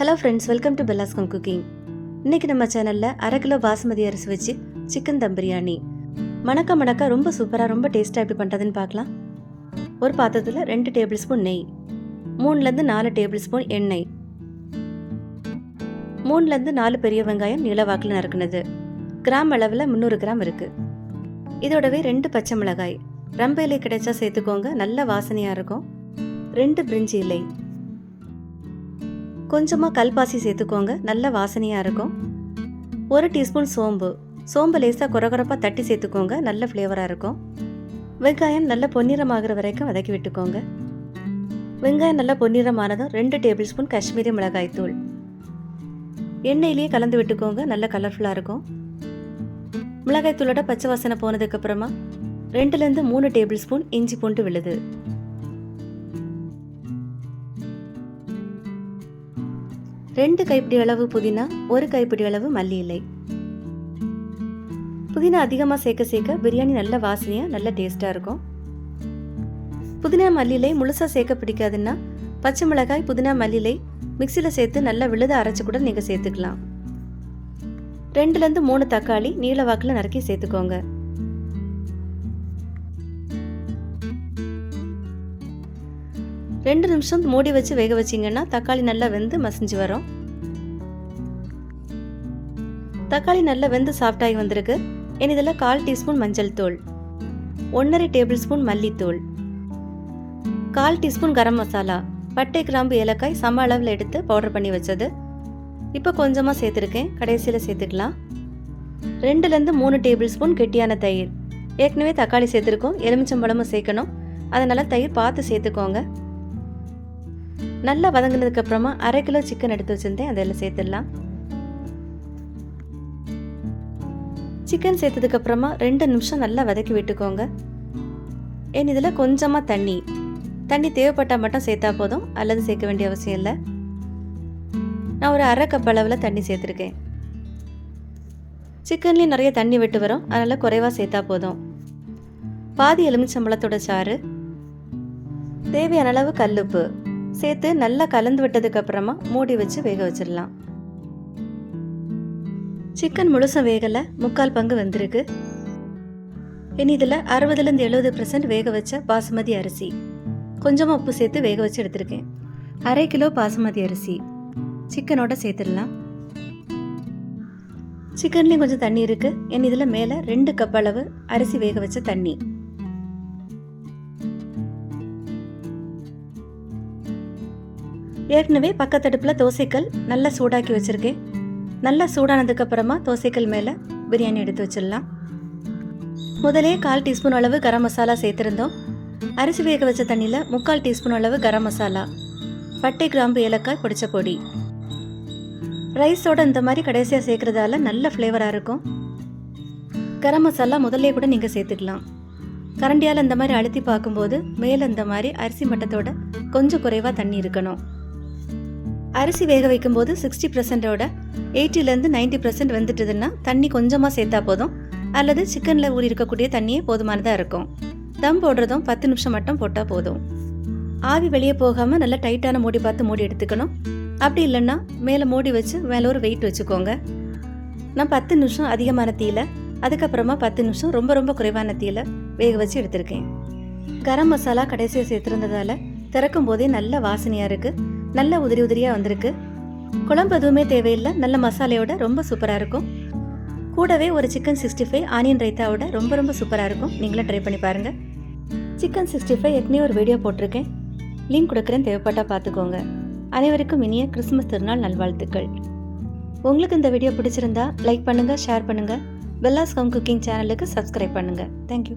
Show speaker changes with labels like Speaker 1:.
Speaker 1: Hello friends welcome to Bella's home cooking இன்னைக்கு நம்ம சேனலில் அரை கிலோ பாசுமதி அரிசி வச்சு சிக்கன் தம் பிரியாணி. மணக்க மணக்க ரொம்ப சூப்பராக ரொம்ப டேஸ்ட்டாக எப்படி பண்ணுறதுன்னு பார்க்கலாம். ஒரு பாத்திரத்தில் ரெண்டு டேபிள் ஸ்பூன் நெய். மூணுலேருந்து நாலு டேபிள் ஸ்பூன் எண்ணெய். மூணுலேருந்து நாலு பெரிய வெங்காயம் நீளவாக்கில் நறுக்குனது. கிராம் அளவில் முந்நூறு கிராம் இருக்குது இதோடவே ரெண்டு பச்சை மிளகாய். ரம்பையிலை கிடைச்சா சேர்த்துக்கோங்க நல்ல வாசனையாக இருக்கும். ரெண்டு பிரிஞ்சி இலை. கொஞ்சமாக கல்பாசி சேர்த்துக்கோங்க. நல்ல வாசனையாக இருக்கும். ஒரு டீஸ்பூன் சோம்பு. சோம்பு லேசாக குறகுறப்பாக தட்டி சேர்த்துக்கோங்க. நல்ல ஃப்ளேவராக இருக்கும். வெங்காயம் நல்ல பொன்னிறமாகிற வரைக்கும் வதக்கி விட்டுக்கோங்க. வெங்காயம் நல்லா பொன்னிறமானதும் ரெண்டு டேபிள் ஸ்பூன் காஷ்மீரி மிளகாய் தூள். எண்ணெயிலேயே கலந்து விட்டுக்கோங்க. நல்ல கலர்ஃபுல்லாக இருக்கும். மிளகாய் தூளோட பச்சை வாசனை போனதுக்கப்புறமா ரெண்டுலேருந்து மூணு டேபிள் ஸ்பூன் இஞ்சி பூண்டு விழுது. ரெண்டு கைப்பிடி அளவு புதினா ஒரு கைப்பிடி அளவு மல்லி இலை புதினா அதிகமாக சேர்க்க சேர்க்க பிரியாணி நல்ல வாசனையாக நல்ல டேஸ்ட்டாக இருக்கும். புதினா மல்லிலை முழுசாக சேர்க்க பிடிக்காதுன்னா பச்சை மிளகாய் புதினா மல்லிலை மிக்சியில் சேர்த்து நல்லா விழுத அரைச்சி கூட நீங்கள் சேர்த்துக்கலாம். ரெண்டுலேருந்து மூணு தக்காளி நீல வாக்கில் நறுக்கி சேர்த்துக்கோங்க. ரெண்டு நிமிஷம் மூடி வச்சு வேக வச்சிங்கன்னா தக்காளி நல்லா வெந்து மசிஞ்சு வரும். தக்காளி நல்லா வெந்து சாஃப்டாகி வந்திருக்கு. என் இதில் கால் டீஸ்பூன் மஞ்சள் தூள். ஒன்றரை டேபிள் ஸ்பூன் மல்லித்தூள். கால் டீஸ்பூன் கரம் மசாலா. பட்டை கிராம்பு ஏலக்காய் சம அளவில் எடுத்து பவுடர் பண்ணி வச்சது. இப்போ கொஞ்சமாக சேர்த்துருக்கேன். கடைசியில் சேர்த்துக்கலாம். ரெண்டுலேருந்து மூணு டேபிள் ஸ்பூன் கெட்டியான தயிர். ஏற்கனவே தக்காளி சேர்த்துருக்கோம். எலுமிச்சம்பழமும் சேர்க்கணும். அதனால் தயிர் பார்த்து சேர்த்துக்கோங்க. நல்லா வதங்கினதுக்கப்புறமா அரை கிலோ சிக்கன் எடுத்து வச்சிருந்தேன். அதில் சேர்த்துடலாம். சிக்கன் சேர்த்ததுக்கு அப்புறமா ரெண்டு நிமிஷம் நல்லா வதக்கி விட்டுக்கோங்க. ஏன் இதில் கொஞ்சமாக தண்ணி. தண்ணி தேவைப்பட்டால் மட்டும் சேர்த்தா போதும் அல்லது சேர்க்க வேண்டிய அவசியம் இல்லை. நான் ஒரு அரை கப் அளவில் தண்ணி சேர்த்துருக்கேன். சிக்கன்லேயும் நிறைய தண்ணி விட்டு வரும் அதனால் குறைவாக சேர்த்தா போதும். பாதி எலுமிச்சம்பழத்தோட சாறு. தேவையான அளவு கல்லுப்பு. சேர்த்து நல்லா கலந்து விட்டதுக்கப்புறமா மூடி வச்சு வேக வச்சிடலாம். சிக்கன் முழுசும் வேகலை முக்கால் பங்கு வந்திருக்கு. இனி இதில் அறுபதுலேருந்து எழுபது பர்சன்ட் வேக வச்ச பாசுமதி அரிசி. கொஞ்சமாக உப்பு சேர்த்து வேக வச்சு எடுத்திருக்கேன். அரை கிலோ பாசுமதி அரிசி. சிக்கனோட சேர்த்துடலாம். சிக்கன்லேயும் கொஞ்சம் தண்ணி இருக்குது என் இதில் மேலே ரெண்டு கப் அளவு அரிசி வேக வச்ச தண்ணி. ஏற்கனவே பக்கத்தடுப்பில் தோசைக்கல் நல்லா சூடாக்கி வச்சுருக்கேன். நல்லா சூடானதுக்கு அப்புறமா தோசைக்கல் மேலே பிரியாணி எடுத்து வச்சிடலாம். முதலே கால் டீஸ்பூன் அளவு கரம் மசாலா சேர்த்துருந்தோம். அரிசி வேக வச்ச தண்ணியில் முக்கால் டீஸ்பூன் அளவு கரம் மசாலா பட்டை கிராம்பு ஏலக்காய் பொடிச்ச பொடி. ரைஸோட இந்த மாதிரி கடைசியாக சேர்க்குறதால நல்ல ஃப்ளேவராக இருக்கும். கரம் மசாலா முதல்லே கூட நீங்கள் சேர்த்துக்கலாம். கரண்டியால் இந்த மாதிரி அழுத்தி பார்க்கும்போது மேலே இந்த மாதிரி அரிசி மட்டத்தோட கொஞ்சம் குறைவாக தண்ணி இருக்கணும். அரிசி வேக வைக்கும்போது சிக்ஸ்டி பர்சன்டோட எயிட்டிலேருந்து நைன்டி பர்சன்ட் வந்துட்டுதுன்னா தண்ணி கொஞ்சமாக சேர்த்தா போதும். அல்லது சிக்கனில் ஊறி இருக்கக்கூடிய தண்ணியே போதுமானதாக இருக்கும். தம் போடுறதும் பத்து நிமிஷம் மட்டும் போட்டால் போதும். ஆவி வெளியே போகாமல் நல்லா டைட்டான மூடி பார்த்து மூடி எடுத்துக்கணும். அப்படி இல்லைன்னா மேலே மூடி வச்சு மேலே ஒரு வெயிட் வச்சுக்கோங்க. நான் பத்து நிமிஷம் அதிகமான தீயில அதுக்கப்புறமா பத்து நிமிஷம் ரொம்ப ரொம்ப குறைவான தீயில வேக வச்சு எடுத்திருக்கேன். கரம் மசாலா கடைசியாக சேர்த்துருந்ததால திறக்கும் போதே நல்ல வாசனையாக இருக்குது நல்ல உதிரி உதிரியாக வந்திருக்கு. குழம்பு எதுவுமே தேவையில்லை. நல்ல மசாலையோட ரொம்ப சூப்பராக இருக்கும். கூடவே ஒரு சிக்கன் சிக்ஸ்டி ஃபைவ் ஆனியன் ரைத்தாவோட ரொம்ப ரொம்ப சூப்பராக இருக்கும். நீங்களும் ட்ரை பண்ணி பாருங்கள் சிக்கன் சிக்ஸ்டி ஃபைவ் ஏற்கனவே ஒரு வீடியோ போட்டிருக்கேன். லிங்க் கொடுக்குறேன். தேவைப்பட்டால் பார்த்துக்கோங்க. அனைவருக்கும் இனிய கிறிஸ்மஸ் திருநாள் நல்வாழ்த்துக்கள். உங்களுக்கு இந்த வீடியோ பிடிச்சிருந்தா லைக் பண்ணுங்கள் ஷேர் பண்ணுங்கள் பெல்லாஸ் ஹோம் குக்கிங் சேனலுக்கு சப்ஸ்கிரைப் பண்ணுங்கள் தேங்க்யூ